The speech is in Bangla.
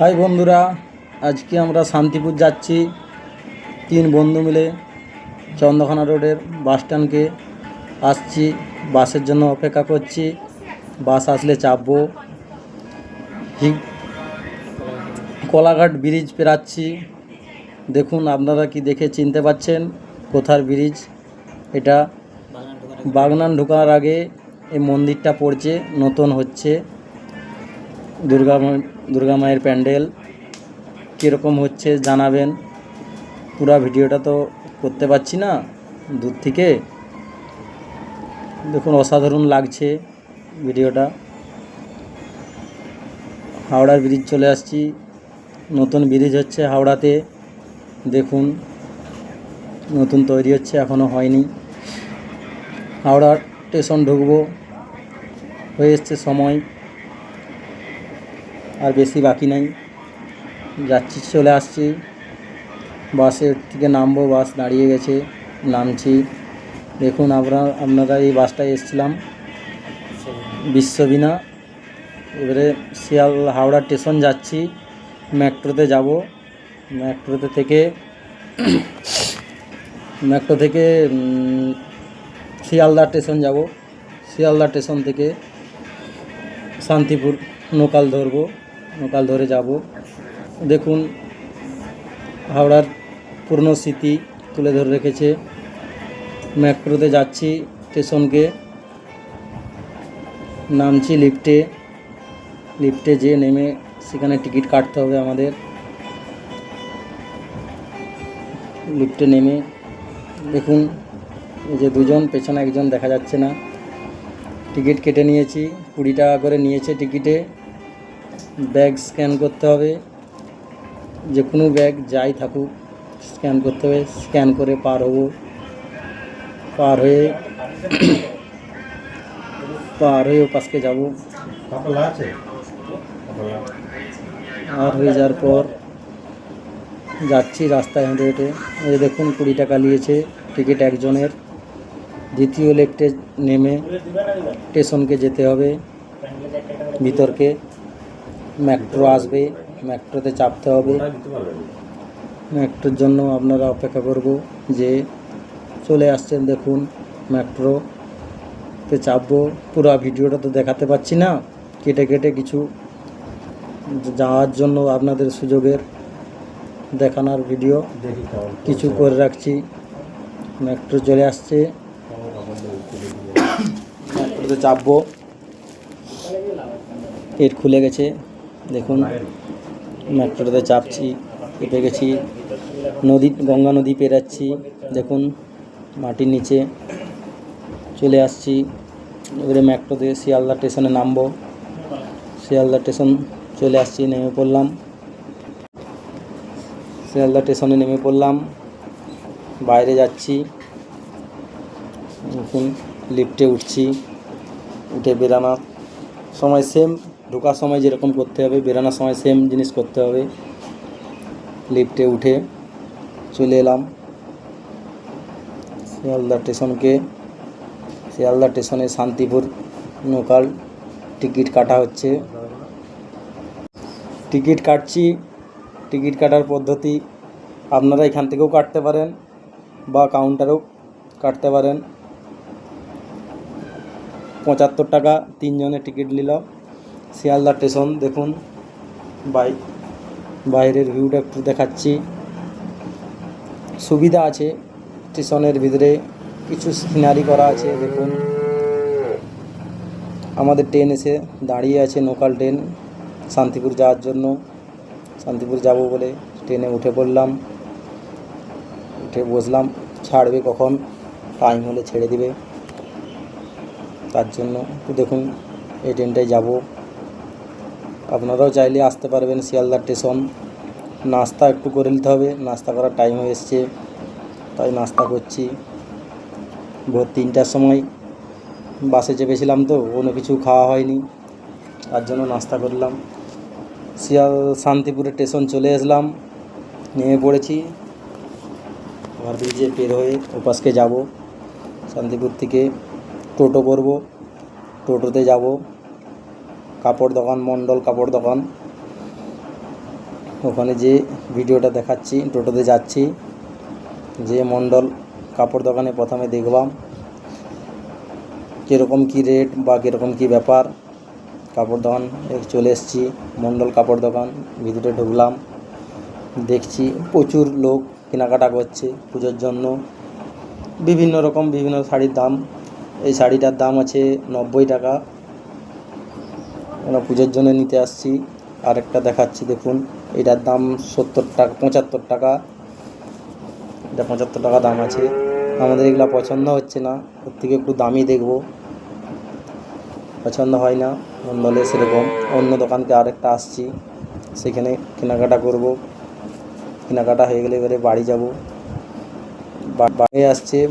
হাই বন্ধুরা, আজকে আমরা শান্তিপুর যাচ্ছি। তিন বন্ধু মিলে চন্দ্রখানা রোডের বাস স্ট্যান্ডকে আসছি। বাসের জন্য অপেক্ষা করছি। বাস আসলে চাপবো। কোলাঘাট ব্রিজ পেরাচ্ছি। দেখুন, আপনারা কি দেখে চিনতে পাচ্ছেন কোথার ব্রিজ? এটা বাগনান ঢোকার আগে এই মন্দিরটা পড়ছে, নতুন হচ্ছে। দুর্গা দুর্গা মায়ের প্যান্ডেল, কীরকম হচ্ছে জানাবেন? পুরো ভিডিওটা তো করতে পারছি না দূর থেকে। দেখুন, অসাধারণ লাগছে ভিডিওটা। হাওড়ার ব্রিজ চলে আসছি। নতুন ব্রিজ হচ্ছে হাওড়াতে। দেখুন, নতুন তৈরি হচ্ছে এখনও হয়নি। হাওড়া স্টেশন ঢুকবো। হয়ে এসছে সময়। আর বেশি বাকি নাই। যাচ্ছি, চলে আসছি। বাসের থেকে নামবো, বাস দাঁড়িয়ে গেছে, নামছি। দেখুন আমরা, আপনারা এই বাসটায় এসেছিলাম। বিশ্ববিনা এবারে শিয়াল হাওড়া স্টেশন যাচ্ছি। মেট্রোতে যাব। মেট্রোতে থেকে, মেট্রো থেকে শিয়ালদা স্টেশন যাব। শিয়ালদা স্টেশন থেকে শান্তিপুর লোকাল ধরবো। লোকাল ধরে যাব। দেখুন, হাওড়ার পুরনো স্মৃতি তুলে ধরে রেখেছে। মেট্রোতে যাচ্ছি স্টেশনকে। নামছি লিফটে। লিফটে যেয়ে নেমে সেখানে টিকিট কাটতে হবে আমাদের। লিফটে নেমে দেখুন, এই যে দুজন, পেছনে একজন দেখা যাচ্ছে না। টিকিট কেটে নিয়েছি, কুড়ি টাকা করে নিয়েছে টিকিটে। ব্যাগ স্ক্যান করতে হবে। যে কোনো ব্যাগ যাই থাকুক স্ক্যান করতে হবে। স্ক্যান করে পার হব। পার হয়ে পার হয়ে ওপাশকে যাব। আর হয়ে যাওয়ার পর যাচ্ছি রাস্তায় হেঁটে হেঁটে। এই দেখুন কুড়ি টাকা নিয়েছে টিকিট একজনের। দ্বিতীয় লেফটে নেমে স্টেশনকে যেতে হবে ভিতরকে। মেট্রো আসবে, মেট্রোতে চাপতে হবে। মেট্রোর জন্য আপনারা অপেক্ষা করব যে চলে আসছেন দেখুন মেট্রোতে চাপবো। পুরো ভিডিওটা তো দেখাতে পাচ্ছি না। কেটে কেটে কিছু যাওয়ার জন্য আপনাদের সুযোগের দেখানোর ভিডিও কিছু করে রাখছি। মেট্রো চলে আসছে। মেট্রোতে চাপবো। পেট খুলে গেছে। দেখুন, মেট্রোতে চাপছি চেপে গেছি, নদী, গঙ্গা নদী পেরাচ্ছি, দেখুন, মাটির নিচে চলে আসছি, এবারে মেট্রোতে শিয়ালদা স্টেশনে নামবো, শিয়ালদা স্টেশন চলে আসছি, নেমে পড়লাম। শিয়ালদা স্টেশনে নেমে পড়লাম, বাইরে যাচ্ছি এখন লিফটে উঠছি, উঠে বেরানোর সময় সেম ঢোকার সময় যেরকম করতে হবে, বেরানোর সময় সেম জিনিস করতে হবে। লিফটে উঠে চলে এলাম। শিয়ালদা স্টেশনকে শিয়ালদা স্টেশনে শান্তিপুর লোকাল টিকিট কাটা হচ্ছে। টিকিট কাটছি। টিকিট কাটার পদ্ধতি আপনারা এখান থেকেও কাটতে পারেন বা কাউন্টারেও কাটতে পারেন। পঁচাত্তর টাকা তিনজনের টিকিট নিল শিয়ালদা স্টেশন, দেখুন। বাই বাইরের ভিউটা একটু দেখাচ্ছি। সুবিধা আছে স্টেশনের ভিতরে। কিছু সিনারি করা আছে, দেখুন। আমাদের ট্রেন এসে দাঁড়িয়ে আছে, লোকাল ট্রেন। শান্তিপুর যাওয়ার জন্য। শান্তিপুর যাব বলে ট্রেনে উঠে পড়লাম। উঠে বসলাম। ছাড়বে কখন? টাইম হলে ছেড়ে দিবে। তার জন্য একটু দেখুন, এই ট্রেনটায় যাব। আপনারাও চাইলে আসতে পারবেন শিয়ালদা স্টেশন। নাস্তা একটু করে নিতে হবে। নাস্তা করার টাইম হয়ে এসছে। তাই নাস্তা করছি। ভোর তিনটার সময়। বাসে চেপেছিলাম তো, কোনো কিছু খাওয়া হয়নি। তার জন্য নাস্তা করলাম। শিয়াল শান্তিপুরের স্টেশন চলে আসলাম। নেমে পড়েছি। আমার ব্রিজে পের হয়ে ওপাশকে যাব। শান্তিপুর থেকে টোটো করব। টোটোতে যাব। কাপড় দোকান মণ্ডল কাপড় দোকান। ওখানে যে ভিডিওটা দেখাচ্ছি, টোটোতে যাচ্ছি, যে মণ্ডল কাপড় দোকানে প্রথমে দেখলাম কীরকম কী রেট বা কীরকম কী ব্যাপার। কাপড় দোকান চলে এসেছি মণ্ডল কাপড় দোকান, ভিতরে ঢুকলাম, দেখছি প্রচুর লোক কেনাকাটা করছে পুজোর জন্য। বিভিন্ন রকম বিভিন্ন শাড়ির দাম। এই শাড়িটার দাম আছে নব্বই টাকা। আমরা পুজোর জন্য নিতে আসছি। আরেকটা দেখাচ্ছি, দেখুন। এটার দাম সত্তর টাকা, পঁচাত্তর টাকা। এটা পঁচাত্তর টাকা দাম আছে। আমাদের এগুলো পছন্দ হচ্ছে না। ওর থেকে একটু দামি দেখব। পছন্দ হয় না মন্ডলে সেরকম। অন্য দোকানকে আরেকটা আসছি। সেখানে কেনাকাটা করব। কেনাকাটা হয়ে গেলে এবারে বাড়ি যাব। বাড়ি আসছে।